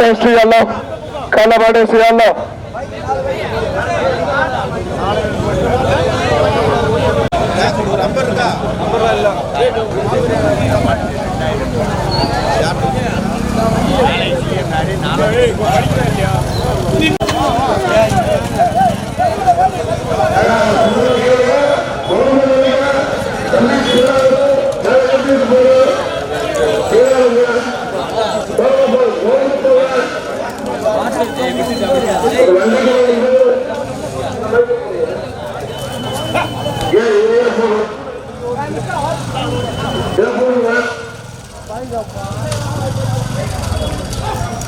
Test कर लो कलबाड़े से कर लो Hey,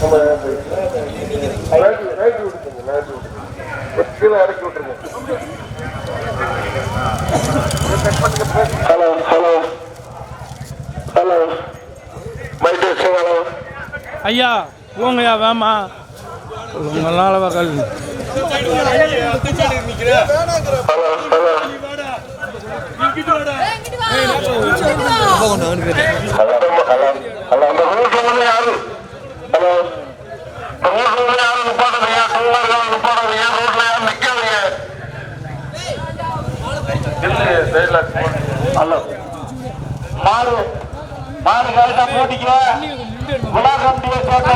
டேஸ்ட் எல்லாம் கள்ளமாடேசி எல்லாம் கீழே இறக்கி விட்டுருங்க. Hello hello. Hello. Mic hello. ஐயா போங்கய்யா வேமா. உங்களால வகல் hello hello. Hello hello. Hello அந்த ரூட்ல வந்து யாரு? ஹலோ. மாறு மாறு கரெக்டா விழா கம்பியை போட்ட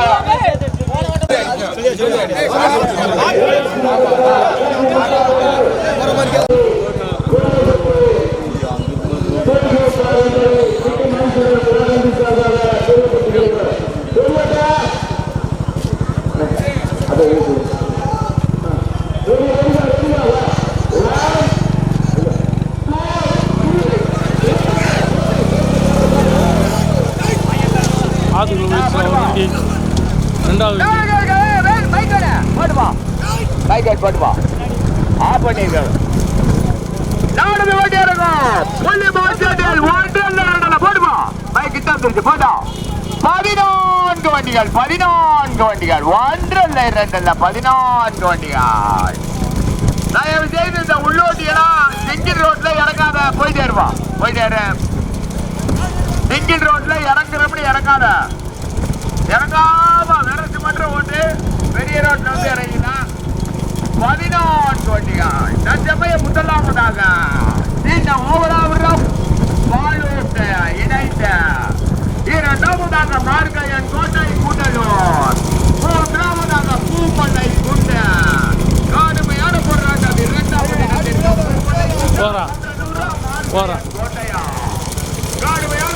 ஆதுக்கு வண்டி ரெண்டாவது போட்டுமா பைக் போட்டுமா ஆஃப் பண்ணிருக்காங்க நானூறு வண்டி இருக்கும் புள்ளி மாற்றத்தில் ஒன்று இரண்டு போடுமா பைக் கிட்ட வந்துருச்சு போட்டா பதினான்கு வண்டிகள் பதினான்கு வண்டிகள். ஒன்றல்ல இரண்டல்ல. பதினான்கு வண்டிகள். தயவு செய்து இந்த உள்ளோட்டியெல்லாம் சிங்கிள் ரோட்ல இறங்காத. போயிட்டே இருப்பா போயிட்டே சேரு சிங்கிள் ரோட்ல இறங்குறபடி இறங்காத. இறங்காம விரசு மட்டும் ஓட்டு பெரிய ரோட்ல வந்து இறங்கினா பதினான்கு வண்டிகள். தஞ்சமய முதலாவதாக ஓவரா விடுறோம். பாலூட்ட இணைந்த இரண்டாவதாக மார்கையன் கோட்டை கூட்டலூர். பூமலை குண்ட கடுமையான போராட்டம் இரண்டாவது இடத்திற்கு போகிறான் கோட்டையா கடுமையான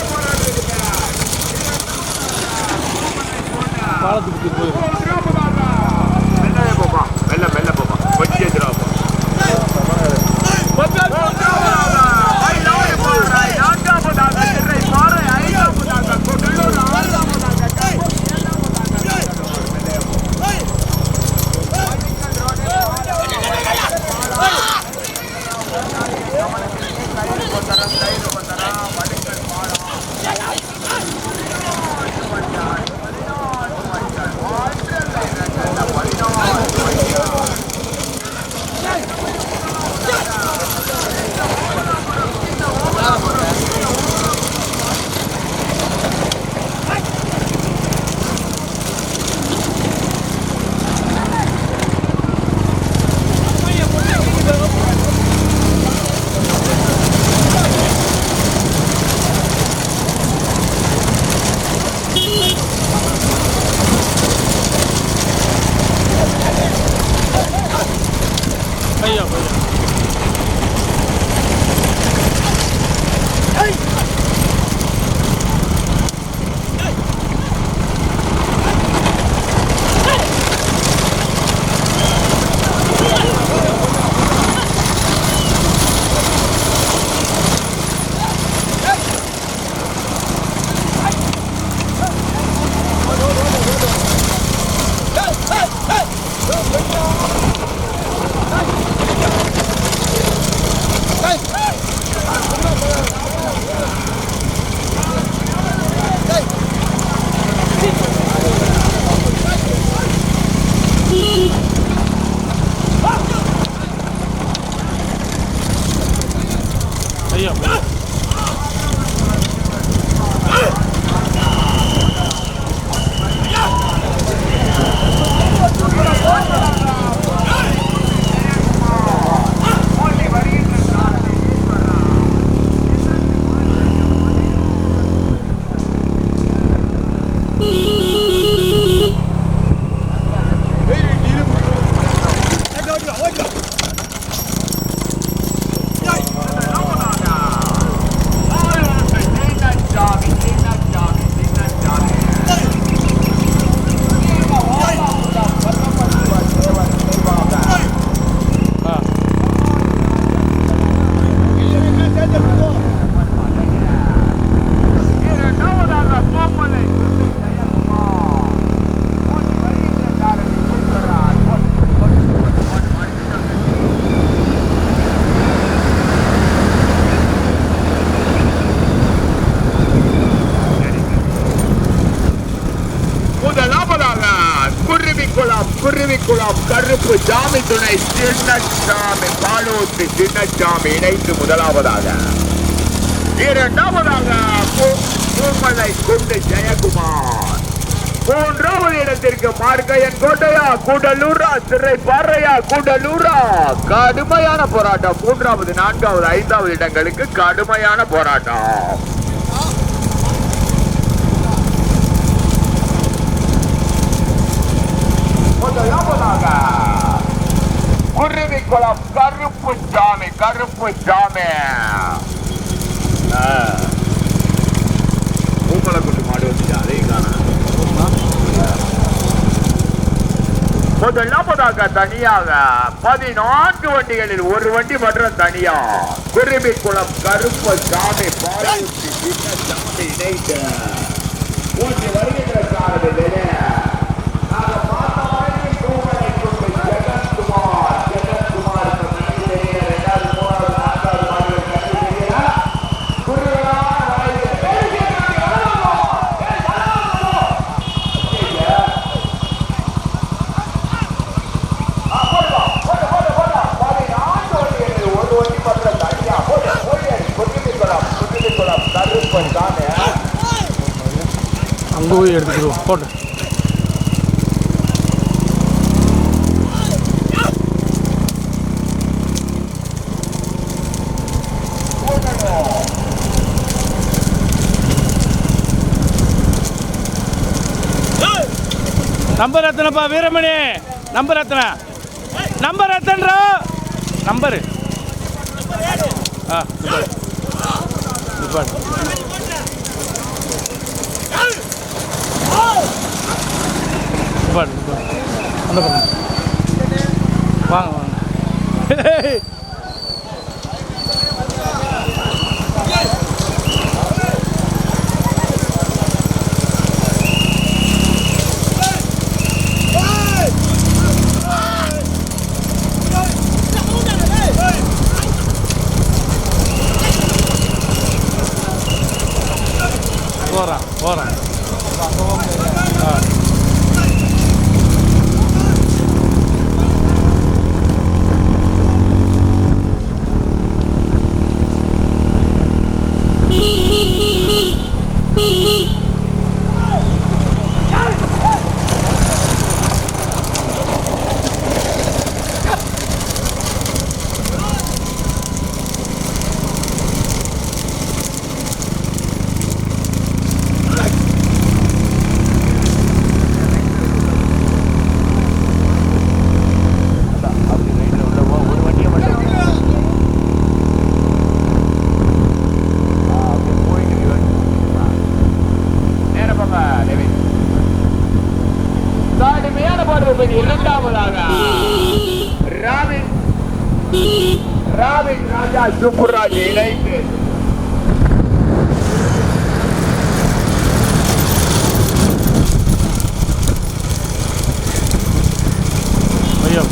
பாலத்துக்கு போயிடும் நாம் இணைத்து முதலாவதாக. இரண்டாவதாக பூ- பூமலை கொண்டு ஜெயக்குமார். மூன்றாவது இடத்திற்கு மார்க்கையன் கோட்டையா கூடலூரா சிறை பாறையா கூடலூரா. கடுமையான போராட்டம். மூன்றாவது நான்காவது ஐந்தாவது இடங்களுக்கு கடுமையான போராட்டம். முதலாவதாக குருவி குளம் கருப்பு சாமி கருப்பு சாமி. கொண்டு மாடு வந்துச்சு அதையும் காண முதலாவதாக தனியாக பதினான்கு வண்டிகளில் ஒரு வண்டி மற்றும் தனியா. குருவி குளம் கருப்பு சாமி பாலூட்டி சின்ன சாமி இணைந்து. ஊற்றி வருகின்ற சாரதிலே நாங்க பார்த்த மாதிரி பூமலை கொண்டு ஜெகன்குமார் ஜெகன்குமார் இப்ப நன்றியிலேயே இரண்டாவது மூணாவது நான்காவது மாடுகள் கண்டுபிடிக்கிறா குருவிகளா அங்கே போய் எடுத்துக்கிடுவோம் போட்டு நம்பர் எத்தனைப்பா வீரமணி? நம்பர் எத்தனை? நம்பர் எத்தனைடா? நம்பரு. ஆ நிப்பாடு. நிப்பாடு. அந்த வாங்க வாங்க Bora, bora. பார்வை இரண்டாவதாக. ராவின் ராவின் ராஜா சுப்புராஜ் இணைந்து. ஐயோ.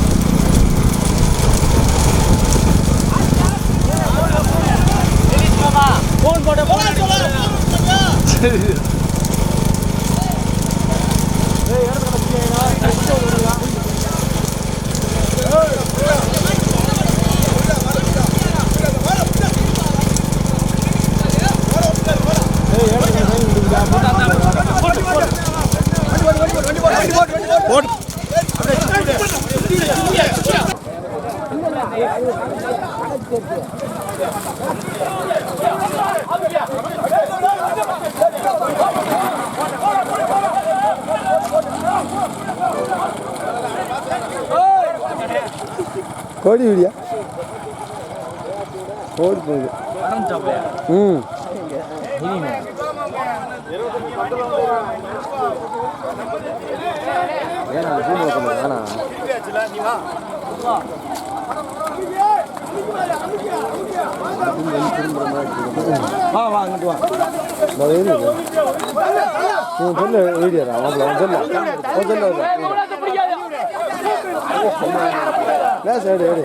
கோடி வீடியா? ஓடி போகுது. ம். ஏன்னா வேணாம் வா. வா அங்கிட்டு வா சொல்ல வீடியோடா? சொல்ல சரி சரி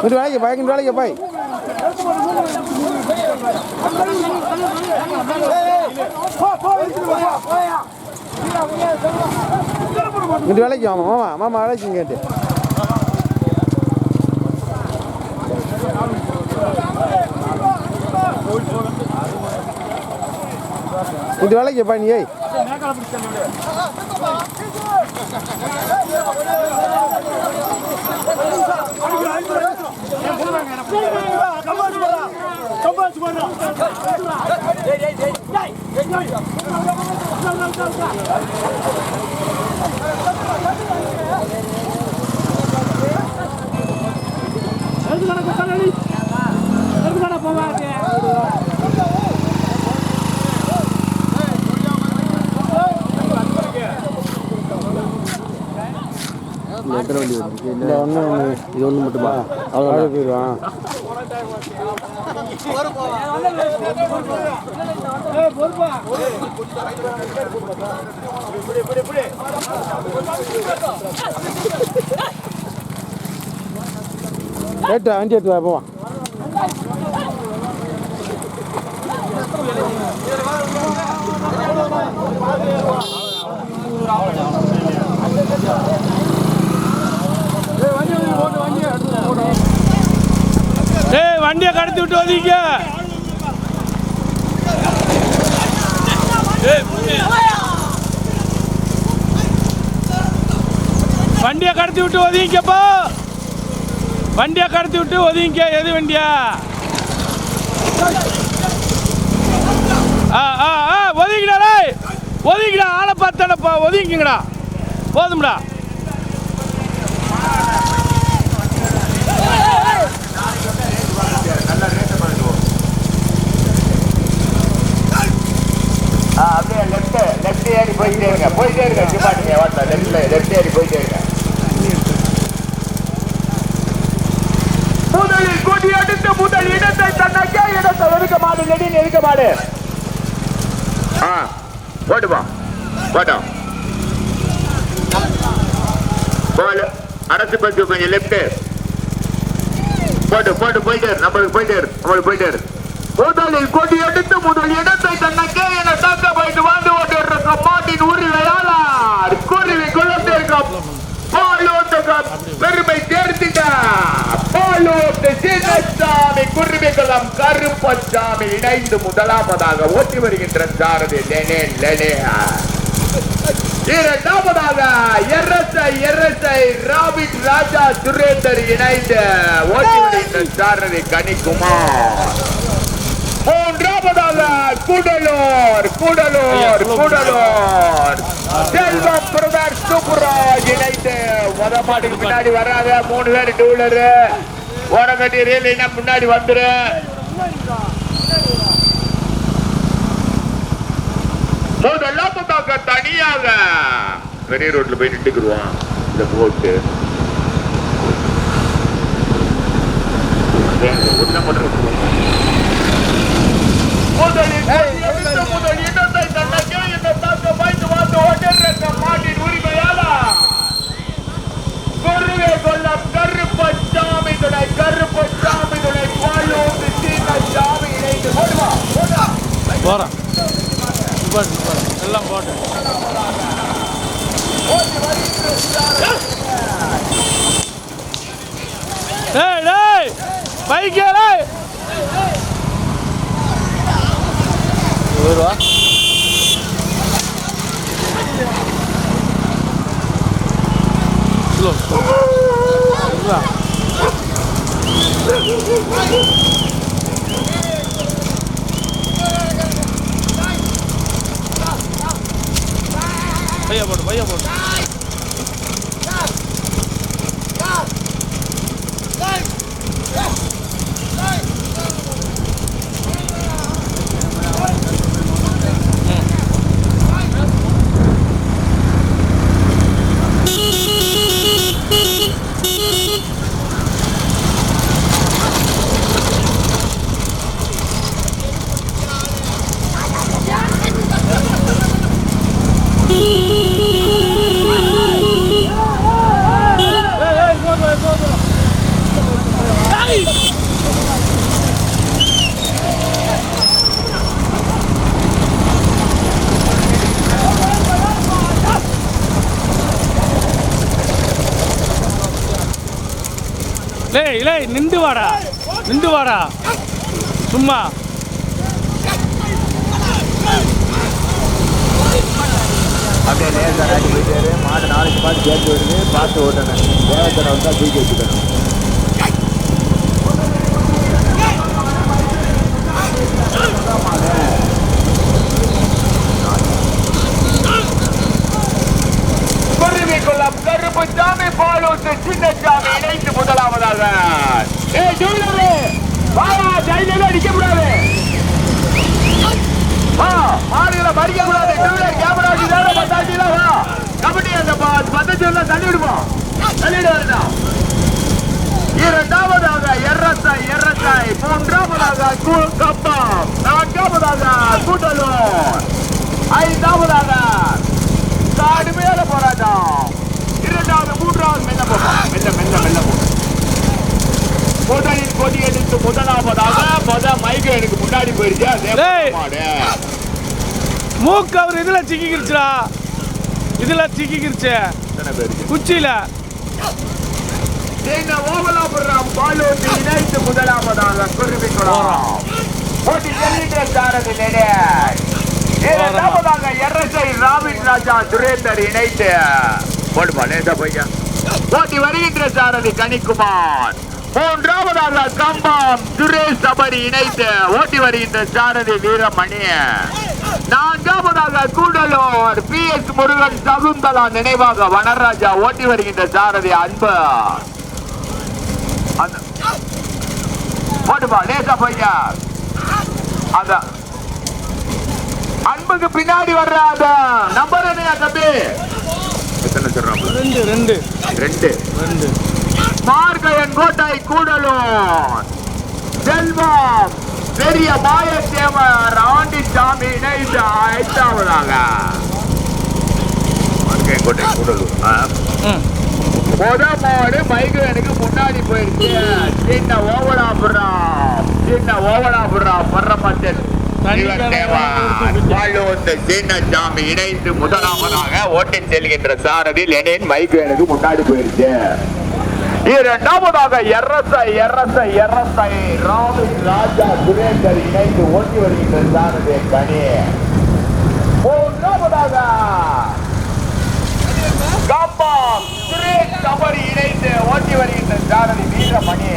கொஞ்சம் வேலைக்கு பாய் கொஞ்சம் வேலைக்கு பாய் இங்கிட்டு வேலைக்கு ஆமாம் மாமா மாமா வேலைக்கு இங்கிட்டு இங்கிட்டு வேலைக்கு பாய் நீ ஏய் இந்த ஒன்று இது ஒன்று மட்டுமா அவ்வளோ போயிடுவான் ஏட்டு வண்டி எடுத்து வா ஏய் வண்டியை கடத்தி விட்டு வந்தீங்க வண்டியை கடத்தி விட்டு ஒதுங்கிக்கப்போ. வண்டியை கடத்தி விட்டு ஒதுங்கிக்க எது வண்டியா? ஆ ஆ ஆ ஒதுங்கிடா ஒதுங்கிடா ஆளை பார்த்தாடப்பா ஒதுங்கிங்கடா போதும்டா ஆ, அப்படியே லெஃப்ட் லெஃப்ட் ஏறி போயிட்டே இருங்க போயிட்டே இருங்க டிபார்ட்மெண்ட் வாட்டா லெஃப்ட்ல லெஃப்ட் ஏறி போயிட்டே இருங்க முதலில் கொடி அடுத்து முதல் இடத்தை தன்னக்கே இடத்தை எடுக்க மாடு நெடின்னு எடுக்க ஆ போட்டுப்பா போட்டோம் போல. அரசு பத்து கொஞ்சம் லெஃப்ட் போட்டு போட்டு போயிட்டு நம்மளுக்கு போயிட்டு நம்மளுக்கு போயிட்டு முதலில் கொடி எடுத்து முதல் இடத்தை தன்னக்கே என தாக்க போயிட்டு வாழ்ந்து கொண்டிருக்க மாட்டின் உரிமையாளர் குருவி குழந்தை குளத்திற்கும் பாலோட்டுக்கும் பாலோட்டு சீனசாமி குருவி குளம் கருப்பசாமி இணைந்து முதலாவதாக ஓட்டி வருகின்ற சாரதி. லெனே லெனே. இரண்டாவதாக எர்எஸ்ஐ எர்எஸ்ஐ ராபிட் ராஜா சுரேந்தர் இணைந்து ஓட்டி வருகின்ற சாரதி கனிக்குமார். மூன்றாவதாக கூடலூர் கூடலூர் கூடலூர். செல்வம் பிரதர் சூப்பராஜ் இணைந்து முத மாட்டுக்கு பின்னாடி வராத மூணு பேர் டூ ஓட ஓரங்கட்டி இல்லைன்னா முன்னாடி வந்துரு. முதலாவதாக தனியாக. பெரிய ரோட்ல போய் நின்றுக்குருவான். இந்த போட்டு ஒன்ன மட்டும் முதலில் எடுத்த முதல் இடத்தை தன்னக்கே இந்த தாக்க பாய்ந்து வந்து ஓட்டிருக்க மாட்டின் உரிமையாளர் குருவே கொல்லம் கருப்பசாமி துணை கருப்பசாமி துணை பாலூர் சீனசாமி இணைந்து போடுவா போடா போகிறேன் போட்டு போகிறேன் எல்லாம் போட்டு டேய் டேய் பைக்கே டேய் வருவா ஸ்லோ ஸ்லோ பையா போடு பையா போடு. லேய் லேய் நின்று வாடா. நின்று வாடா. சும்மா. அப்படியே நேரத்தை நாட்டி போயிட்டாரு மாடு நாளைக்கு பார்த்து கேட்டு விடுது பார்த்து ஓட்டணும். தேவத்தனை வந்தால் தூக்கி வச்சுக்கணும். குருவிக்குளம் சாமி பாலூத்து சின்ன சாமி இணைந்து முதலாவதாக. ஏ ஜூலரு வாடா ஜெயிலில் அடிக்க கூடாது வா மாடுகளை மறிக்க கூடாது டூலர் கேமரா வேலை பத்தாச்சுல வா. கபடி அந்த பத்தச்சு தள்ளி விடுவோம் தள்ளிடு வருதா இரண்டாவதாக எர்ரத்தாய் எர்ரத்தாய் மூன்றாவதாக கம்பம் நான்காவதாக கூட்டலூர். ஐந்தாவதாக மேல போராட்டம். மூன்றாவது மெல்ல போகும் மெல்ல மெல்ல மெல்ல போகும் முதலில் கொடி எடுத்து முதலாவதாக முத மைக்கு எனக்கு முன்னாடி. மாடு மூக்கு அவர் இதில் சிக்கிக்கிருச்சுடா. இதில் சிக்கிக்கிருச்சு. குச்சியில். ஓவலாபுரம் பாலூட்டி இணைத்து முதலாவதாக குருவிக்குளம் போட்டி செல்லிட்ட சாரதி இரண்டாவதாக எர்ரசை ராவின் ராஜா சுரேந்தர் இணைத்து. போடுப்பா லேசா போய்க்க. ஓட்டி வருகின்ற சாரதி கனிக்குமார் மூன்றாவதாக கம்பம் சுரேஷ் சபரி இணைத்து ஓட்டி வருகின்ற சாரதி வீரமணி நான்காவதாக கூடலூர் பி எஸ் முருகன் சகுந்தலா நினைவாக வனராஜா ஓட்டி வருகின்ற சாரதி அன்பு ஓட்டுப்பா போட்டுப்பா லேசா போய்க்க அதான் அன்புக்கு பின்னாடி வர்ற அந்த நம்பர் என்னையா தம்பி எத்தனை சொல்றாங்க ரெண்டு ரெண்டு. ரெண்டு. ரெண்டு. மார்கயன் கோட்டை கூடலூர். செல்வம். பெரிய மாயத்தேவர் ஆண்டிச்சாமி இணைந்து ஐந்தாவதாக. மார்கயன் கோட்டை கூடலூர். முத மாடு மைக்ரேனுக்கு முன்னாடி போயிருச்சு சின்ன ஓவலாபுரம். சின்ன ஓவலாபுரம் பர்றமத்தல் சின்னசாமி இணைந்து முதலாவதாக ஓட்டி செல்கின்ற சாரதி மைக் எனக்கு முன்னாடி போயிருச்சு இரண்டாவதாக எர்ரசை எர்ரசை எர்ரசை ராணு ராஜா சுரேந்தர் இணைந்து ஓட்டி வருகின்ற சாரதி கணி மூன்றாவதாக கம்பம் சுரேஷ் கபடி இணைந்து ஓட்டி வருகின்ற சாரதி வீரமணி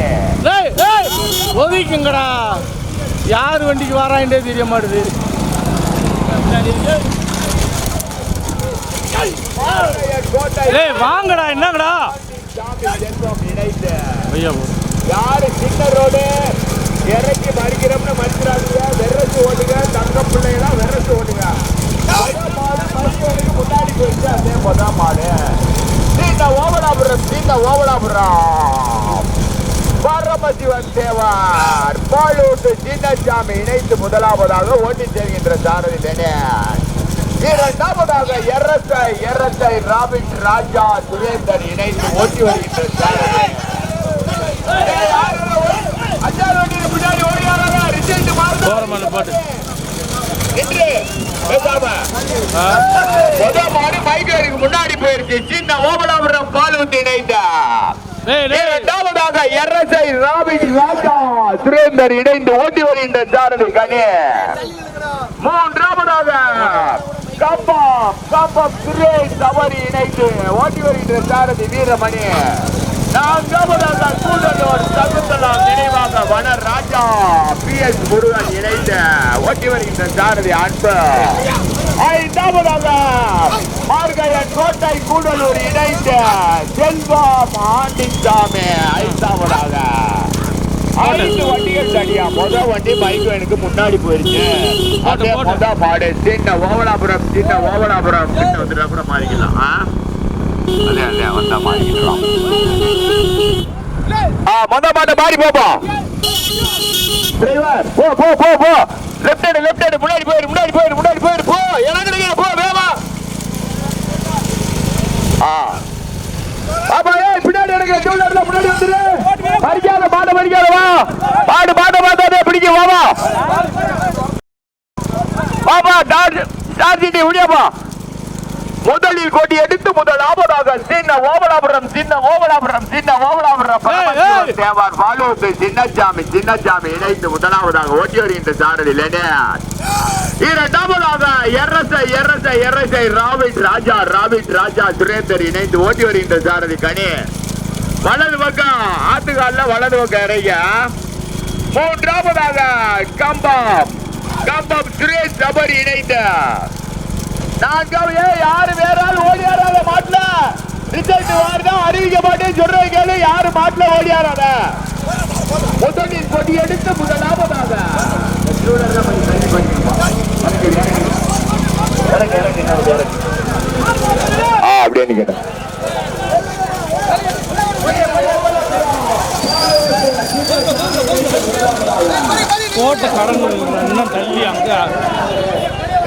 ஒதுக்குங்கடா யார் வண்டிக்கு வராண்டே தெரிய மாட்டுது? கோட்டை டேய் வாங்கடா என்னங்கடா? சாமி செல்வம் இணைந்து ஐயா. யாரு சின்ன ரோடு? இறக்கி மறிக்கிறோம்னு மறிக்கிறாங்க வெறச்சு ஓட்டுங்க. தங்க பிள்ளைகளா வெறச்சு ஓட்டுங்க. மொத மாடு மறிக்கிறதுக்கு முன்னாடி போயிடுச்சு அதே மொத மாடு சீட்ட ஓவலாபுரம் சீட்ட ஓவலாபுரம் பரமசிவன் தேவார். பாலூட்டு சின்னசாமி இணைத்து முதலாவதாக ஓட்டி செல்கின்ற சாரதி லெனின் இரண்டாவதாக எரசை எரசை ராபின் ராஜா சுரேந்தர் இணைந்து ஓட்டி வருகின்ற சாரதி. ஏய், யாருடா ஓடி- அஞ்சாவது வண்டிக்கு பின்னாடி ஓடியாராடா? ரிசல்ட் மாறுதா? பாட்டு பேசாம. முத மாடு முன்னாடி போயிருச்சு சின்ன ஓபலாபுரம் பாலூத்தி இணைந்த எரசை ராபின் ராஜா. சுரேந்தர் இணைந்து ஓட்டி வருகின்ற சாரதி கணே மூன்றாவதாக கப்பம் கப்பம் சுரேஷ் சபரி இணைந்து ஓட்டி வருகின்ற சாரதி வீரமணி. நான்காவதாக கூடலூர் சகுந்தலாம் நினைவாக வன ராஜா பி எஸ் முருகன் இணைந்து ஓட்டி வருகின்ற சாரதி அன்பு. ஐந்தாவதாக மார்கயன் கோட்டை கூடலூர் இணைந்து செல்வம் ஆண்டிச்சாமி ஐந்தாவதாக. ஐந்து வண்டிகள் தனியா முத வண்டி பைக் எனக்கு முன்னாடி போயிருச்சு. அதே. முத மாடு சின்ன ஓவலாபுரம் சின்ன ஓவலாபுரம். கிட்ட வந்துட்டா கூட மாறிக்கலாம்? அதே அதே வந்தா மாறிக்கலாம். முத மாட்டை மாறி போப்போம் டிரைவர் போ போ போ போ. லெஃப்ட் ஹேண்ட் லெஃப்ட் ஹேண்ட் முன்னாடி போயிரு முன்னாடி போயிரு முன்னாடி போயிரு. போ இறங்குறீங்க போ வேகமா. ஆ. பாப்பா ஏய் பின்னாடி எடுக்கிற டூலர்ல முன்னாடி வந்துரு. மறிக்காத மாடு பிடிக்காத வா. மாடு மாட்டை பார்த்தாதே பிடிக்க வாமா வாமா டார்ஜ் டார்ஜிட்டி முடியாப்பா முதலில் கொடி எடுத்து சின்ன ஓவலாபுரம் சின்ன ஓவலாபுரம் சின்ன ஓவலாபுரம். பரமசிவம் ஏய். தேவார் பாலூத்து சின்னச்சாமி சின்னச்சாமி இணைந்து முதலாவதாக ஓட்டி வருகின்ற சாரதி லெனேர் இரண்டாவதாக எர்ரசை எர்ரசை எர்ரசை ராபிட் ராஜா ராபிட் ராஜா சுரேந்தர் இணைந்து ஓட்டி வருகின்ற சாரதி கணி வலது பக்கம் ஆத்துக்கால வலது பக்கம் இறைய. மூன்றாவதாக கம்பம் கம்பம் சுரேஷ் சபரி இணைந்து நான்காவது யாரு வேறால் ஓடியாராத மாட்டல. ரிசல்ட் வாருதா அறிவிக்க மாட்டேன் சொல்றேன் கேளு யாரு மாட்டல ஓடியாராத? முதலில் கொடி எடுத்து முதலாவதாக. ஆ அப்படியே கேட்டேன் கோட்டை கடந்து இன்னும் தள்ளி அங்கே.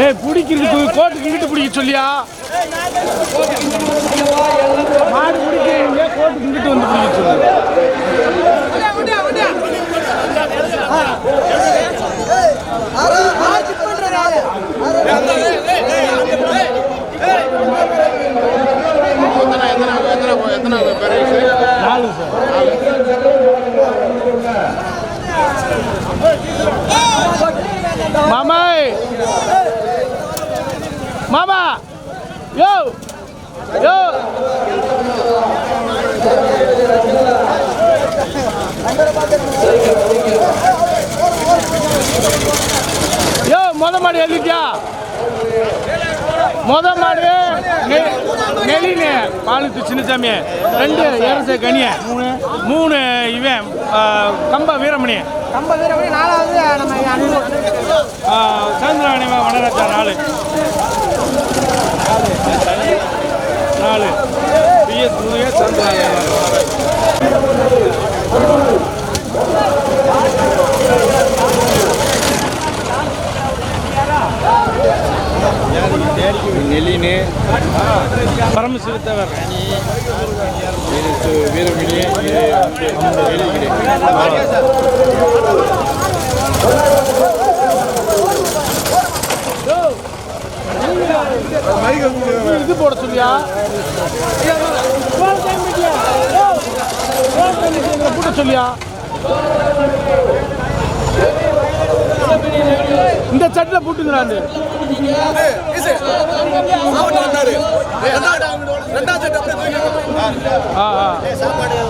ஏய் பிடிக்கிறதுக்கு கோட்டுக்கு இங்கிட்டு பிடிக்க சொல்லியா மாடு பிடிக்கிறீங்க கோட்டுக்கு இங்கிட்டு வந்து பிடிக்க சொல்லு நாலு சார் மாமாய் மாமா யோ யோ யோ மொத மாடு எழுதிட்டியா? மொத மாடு நெலினு பாலுத்து சின்னசாமி ரெண்டு ஏரச கனிய. மூணு இவன் ஆ, கம்ப வீரமணி. நம்ம வீரமணி நாலாவது நம்ம அண்ணன். சந்திரவாணி வனராஜா நாலு. நாலு. பிஎஸ் முருகே நெல்லினு பரமசிவத்தவர். இது போட சொல்லியா? போட சொல்லியா? இந்த சட்டில் போட்டுங்கிறாண்டு ஆ ஆ.